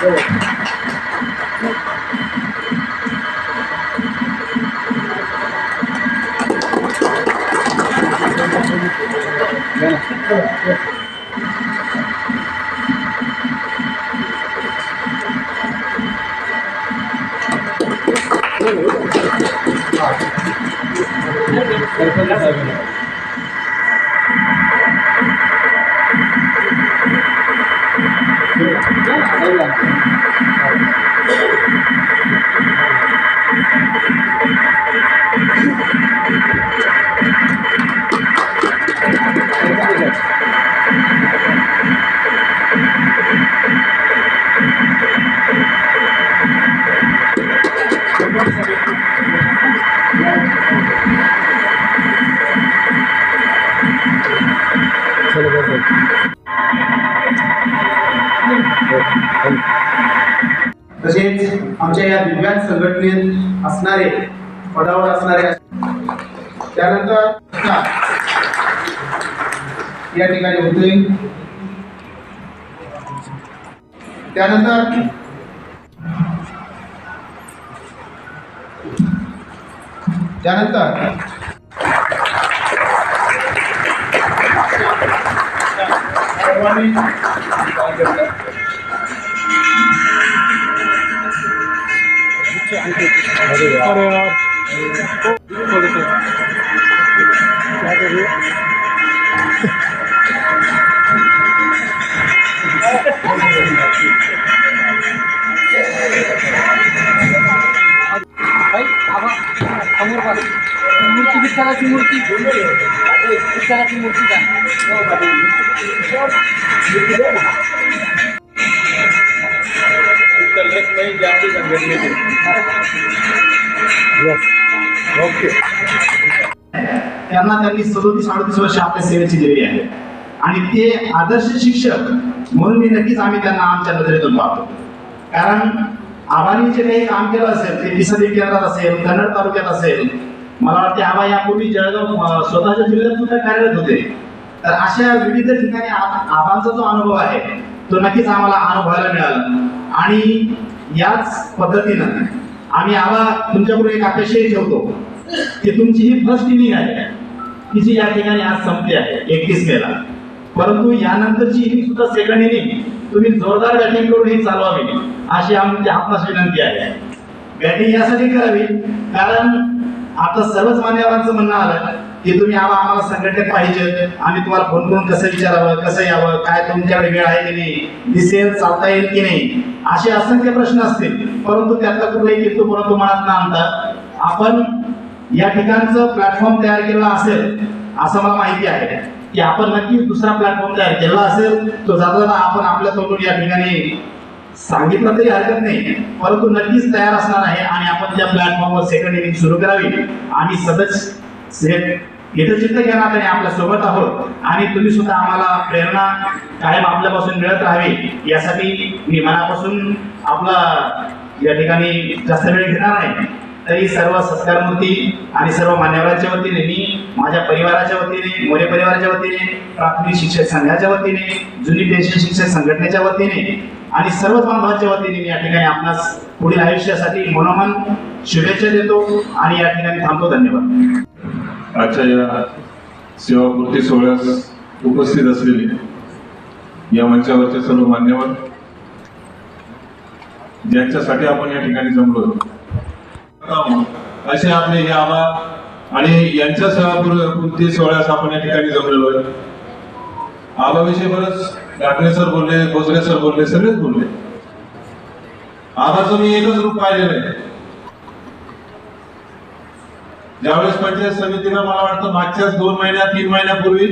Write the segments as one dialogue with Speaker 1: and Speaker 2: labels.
Speaker 1: Gracias. तसेच आमच्या या दिव्यांग संघटनेत असणारे पदावर असणारे त्यानंतर या ठिकाणी होते त्यानंतर त्यानंतर सर्वांनी
Speaker 2: मूर्ती विठ्ठलाची मूर्ती विठ्ठलाची मूर्ती ओके
Speaker 1: त्यांना त्यांनी सदोतीस अडतीस वर्ष आपल्या सेवेची दिलेली आहे. आणि ते आदर्श शिक्षक म्हणून मी नक्कीच आम्ही त्यांना आमच्या नजरेतून पाहतो. कारण आबांनी जे काही काम केलं असेल ते पिसदी केंद्रात असेल कन्नड तालुक्यात असेल मला वाटते आबा यापूर्वी जळगाव स्वतःच्या जिल्ह्यात सुद्धा कार्यरत होते. तर अशा विविध ठिकाणी आ- आबांचा जो अनुभव आहे तो नक्कीच आम्हाला अनुभवायला मिळाला. आणि याच पद्धतीनं आम्ही आबा तुमच्याकडून एक अपेक्षाही ठेवतो की तुमची ही फर्स्ट इनिंग आहे की जी या ठिकाणी आज संपली आहे एकतीस मेला. परंतु यानंतरची इनिंग सुद्धा सेकंड इनिंग तुम्ही जोरदार बॅटिंग करून ही चालवावी अशी आमची आपणास विनंती आहे. बॅटिंग यासाठी करावी कारण आता सर्वच मान्यवरांचं म्हणणं आलं की तुम्ही आम्हा आम्हाला संघटनेत पाहिजे. आम्ही तुम्हाला फोन करून कसं विचारावं कसं यावं काय तुमच्याकडे वेळ आहे की नाही दिसेल चालता येईल की नाही? असे असंख्य प्रश्न असतील. परंतु त्यातला कुठलाही किंतु परंतु मनात न आणता आपण या ठिकाणचं प्लॅटफॉर्म तयार केलेला असेल असं मला माहिती आहे की आपण नक्कीच दुसरा प्लॅटफॉर्म तयार केला असेल तो जाता जाता आपण आपल्या तोंडून या ठिकाणी सांगितलं तरी हरकत नाही. परंतु नक्कीच तयार असणार आहे आणि आपण त्या प्लॅटफॉर्मवर सेकंड इनिंग सुरू करावी. आणि सतत हितचित्त घेणार आणि आपल्यासोबत आहोत. आणि तुम्ही सुद्धा आम्हाला प्रेरणा कायम आपल्यापासून मिळत राहावी. यासाठी मी मनापासून आपला या ठिकाणी जास्त वेळ घेणार नाही. तरी सर्व सत्कारमूर्ती आणि सर्व मान्यवरांच्या वतीने मी माझ्या परिवाराच्या वतीने मोरे परिवाराच्या वतीने प्राथमिक शिक्षक संघाच्या वतीने जुनी पेन्शन शिक्षक संघटनेच्या वतीने आणि सर्वच बांधवांच्या वतीने मी या ठिकाणी आपणास पुढील आयुष्यासाठी मनोमन शुभेच्छा देतो आणि या ठिकाणी थांबतो. धन्यवाद.
Speaker 3: आजच्या या सेवापूर्ती सोहळ्यास उपस्थित असलेले या मंचावरचे सर्व मान्यवर ज्यांच्यासाठी आपण या ठिकाणी जमलो असे आपले हे आबा आणि यांच्या सेवापूर्ती सोहळ्यास आपण या ठिकाणी जमलेलो आहे. आबाविषयी बरंच डाकणे सर बोलले गोजरे सर बोलले सगळेच बोलले. आबाचं मी एकच रूप पाहिलेलं आहे. ज्यावेळेस पंचायत समितीला मला वाटतं मागच्याच दोन महिन्या तीन महिन्यापूर्वी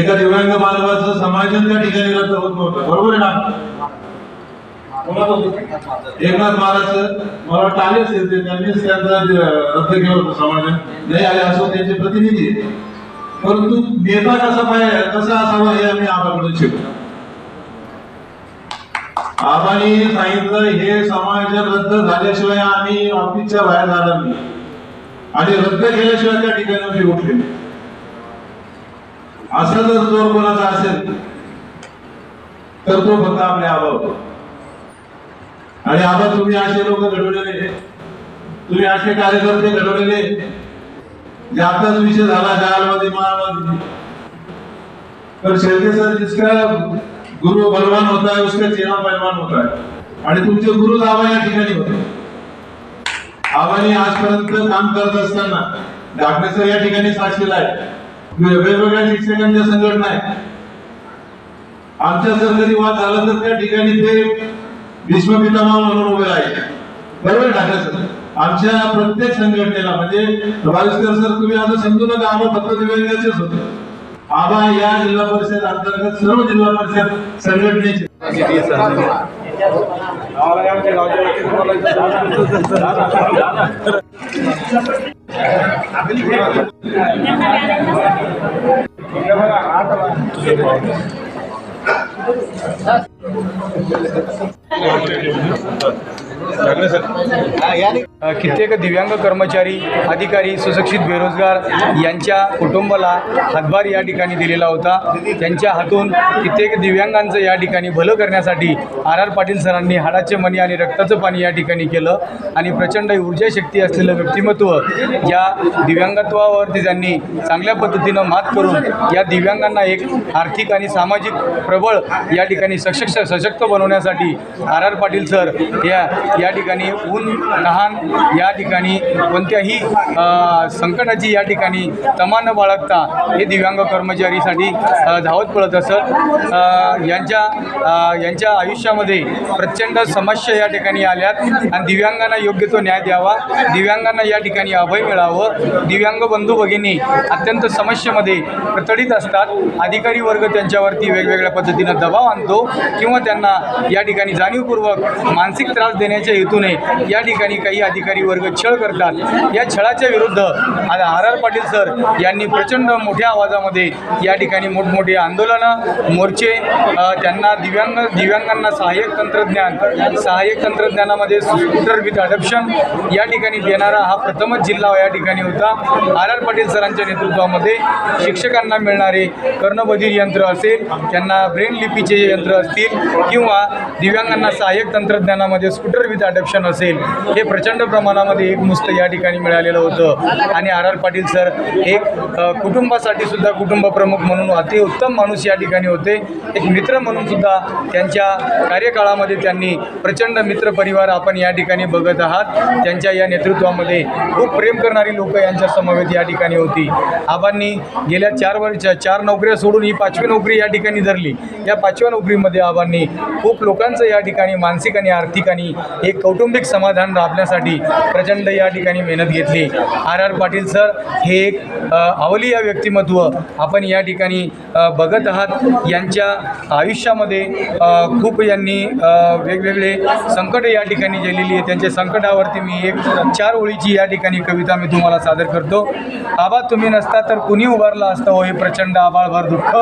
Speaker 3: एका दिव्यांग बालकाचं समायोजन त्या ठिकाणी रद्द होत नव्हतं. बरोबर आहे ना? एकनाथ महाराज मला वाटतं आले असेल ते. त्यांनीच त्यांचं रद्द केलं होतं समायोजन. नाही आले असो त्यांचे प्रतिनिधी परंतु नेता कसा पाहिजे कसा असावा हे आम्ही आबाकडून शिकलो. आबानी सांगितलं हे समाज रद्द झाल्याशिवाय आम्ही ऑफिसच्या बाहेर जाणार नाही. आणि रद्द केल्याशिवाय त्या ठिकाणी उठले असं जर जोर कोणाचा असेल तर तो फक्त आपले आबा होतो. आणि आबा तुम्ही असे लोक घडवलेले तुम्ही असे कार्यकर्ते घडवलेले जे आताच विषय झाला जालवादी महामध्ये तर शेळके सर जिसका गुरु बलवान होता है उसका चेहरा बलवान होता है. आणि तुमचे गुरु आबा या ठिकाणी होते. आबांनी आजपर्यंत काम करत असताना डाकणे सर या ठिकाणी साक्षीला आहे. वेगवेगळ्या शिक्षकांच्या संघटना आहेत. आमच्या जर कधी वाद झाला तर त्या ठिकाणी ते भीष्मपितामह म्हणून उभे राहिले. बरोबर टाकलं सर? आमच्या प्रत्येक संघटनेला म्हणजे वायुस्कर सर तुम्ही असं समजू नका आम्हा फक्त दिव्यांगाचेच होते. आबा या जिल्हा परिषद अंतर्गत सर्व जिल्हा परिषद संघटनेचे.
Speaker 4: अ, कित्येक दिव्यांग कर्मचारी अधिकारी सुशिक्षित बेरोजगार यांच्या कुटुंबाला हातभार या ठिकाणी दिलेला होता. त्यांच्या हातून कित्येक दिव्यांगांचं या ठिकाणी भलं करण्यासाठी आर आर पाटील सरांनी हाडाचे मणी आणि रक्ताचं पाणी या ठिकाणी केलं. आणि प्रचंड ऊर्जाशक्ती असलेलं व्यक्तिमत्व या दिव्यांगत्वावरती त्यांनी चांगल्या पद्धतीनं मात करून या दिव्यांगांना एक आर्थिक आणि सामाजिक प्रबळ या ठिकाणी सशक्त सशक्त बनवण्यासाठी आर आर पाटील सर या या ठिकाणी ऊन लहान या ठिकाणी कोणत्याही संकटाची या ठिकाणी तमा न बाळगता हे दिव्यांग कर्मचारीसाठी धावत पळत असत. यांच्या यांच्या आयुष्यामध्ये प्रचंड समस्या या ठिकाणी आल्यात आणि दिव्यांगांना योग्य तो न्याय द्यावा. दिव्यांगांना या ठिकाणी अभय मिळावं. दिव्यांग बंधू भगिनी अत्यंत समस्येमध्ये कतडीत असतात. अधिकारी वर्ग त्यांच्यावरती वेगवेगळ्या पद्धतीनं दबाव आणतो. किंवा त्यांना या ठिकाणी जाणीवपूर्वक मानसिक त्रास देण्याच्या हेतूने या ठिकाणी काही अधिकारी वर्ग छळ करतात. या छळाच्या विरुद्ध आज आर आर पाटील सर यांनी प्रचंड मोठ्या आवाजामध्ये या ठिकाणी मोठमोठे आंदोलनं मोर्चे त्यांना दिव्यांग दिव्यांगांना सहाय्यक तंत्रज्ञान सहाय्यक तंत्रज्ञानामध्ये स्कूटर विथ अडप्शन या ठिकाणी देणारा हा प्रथमच जिल्हा या ठिकाणी होता. आर आर पाटील सरांच्या नेतृत्वामध्ये शिक्षकांना मिळणारे कर्णबधीर यंत्र असेल त्यांना ब्रेन लिपीचे यंत्र असतील किंवा दिव्यांगांना सहाय्यक तंत्रज्ञानामध्ये स्कूटर विथ अडॅप्शन असेल हे प्रचंड प्रमाणामध्ये एक मुस्त या ठिकाणी मिळालेलं होतं. आणि आर आर पाटील सर एक कुटुंबासाठी सुद्धा कुटुंब प्रमुख म्हणून अतिउत्तम माणूस या ठिकाणी होते. एक मित्र म्हणून सुद्धा त्यांच्या कार्यकाळामध्ये त्यांनी प्रचंड मित्र परिवार आपण या ठिकाणी बघत आहात. त्यांच्या या नेतृत्वामध्ये खूप प्रेम करणारी लोक यांच्या समवेत या ठिकाणी होती. आबांनी गेल्या चार वर्ष चार नोकऱ्या सोडून ही पाचवी नोकरी या ठिकाणी धरली. या पाचव्या नोकरीमध्ये बाबांनी खूप लोकांचं या ठिकाणी मानसिक आणि आर्थिक आणि एक कौटुंबिक समाधान राबण्यासाठी प्रचंड या ठिकाणी मेहनत घेतली. आर आर पाटील सर हे एक अवलीय व्यक्तिमत्व आपण या ठिकाणी बघत आहात. यांच्या आयुष्यामध्ये खूप यांनी वेगवेगळे संकट या ठिकाणी गेलेली आहे त्यांच्या संकटावरती मी एक चार ओळीची या ठिकाणी कविता मी तुम्हाला सादर करतो. आबा तुम्ही नसता तर कुणी उभारलं असतं? हो हे प्रचंड आबाळभर दुःख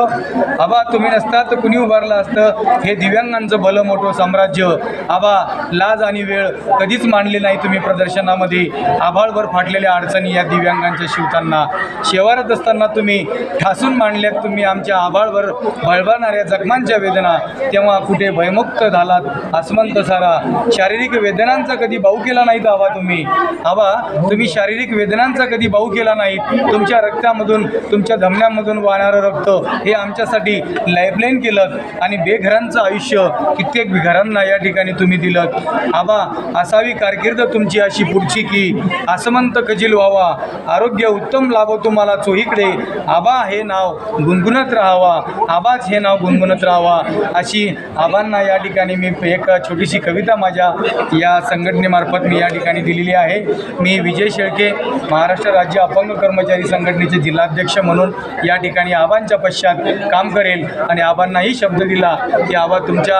Speaker 4: आबा तुम्ही नसता तर कुणी उभारलं असतं? हे दिव्यांगांचं भलं मोठं साम्राज्य आबा लाज आणि वेळ कधीच मांडली नाही तुम्ही प्रदर्शनामध्ये. आभाळभर फाटलेल्या अडचणी या दिव्यांगांच्या शिवताना. शेवारत असताना तुम्ही ठासून मांडल्यात तुम्ही आमच्या आभाळभर बळबळणाऱ्या जखमांच्या वेदना. तेव्हा कुठे भयमुक्त झालात आसमंत सारा. शारीरिक वेदनांचा कधी भाऊ केला नाहीत आबा तुम्ही. आबा तुम्ही शारीरिक वेदनांचा कधी भाऊ केला नाही तुमच्या रक्तामधून तुमच्या धमन्यामधून वाहणारं रक्त हे आमच्यासाठी लाईफलाईन केलं आणि बेघरांचं आयुष्य कित्येक घरांना या ठिकाणी तुम्ही दिलं. आबा असावी कारकीर्द तुमची अशी पुढची की आसमंत कजिल व्हावा. आरोग्य उत्तम लाभो तुम्हाला चोहीकडे. आबा हे नाव गुणगुणत राहावा. आबाच हे नाव गुणगुणत राहावा. अशी आबांना या ठिकाणी मी एक छोटीशी कविता माझ्या या संघटनेमार्फत मी या ठिकाणी दिलेली आहे. मी विजय शेळके महाराष्ट्र राज्य अपंग कर्मचारी संघटनेचे जिल्हाध्यक्ष म्हणून या ठिकाणी आबांच्या पश्चात काम करेल आणि आबांनाही शब्द दिला की बाबा तुमच्या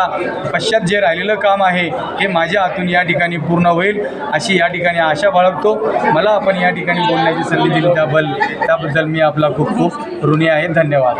Speaker 4: पश्चात जे राहिलेलं काम आहे हे माझ्या हातून या ठिकाणी पूर्ण होईल. अशी या ठिकाणी आशा बाळगतो. मला आपण या ठिकाणी बोलण्याची संधी दिली त्याबद्दल त्याबद्दल मी आपला खूप खूप ऋणी आहे. धन्यवाद.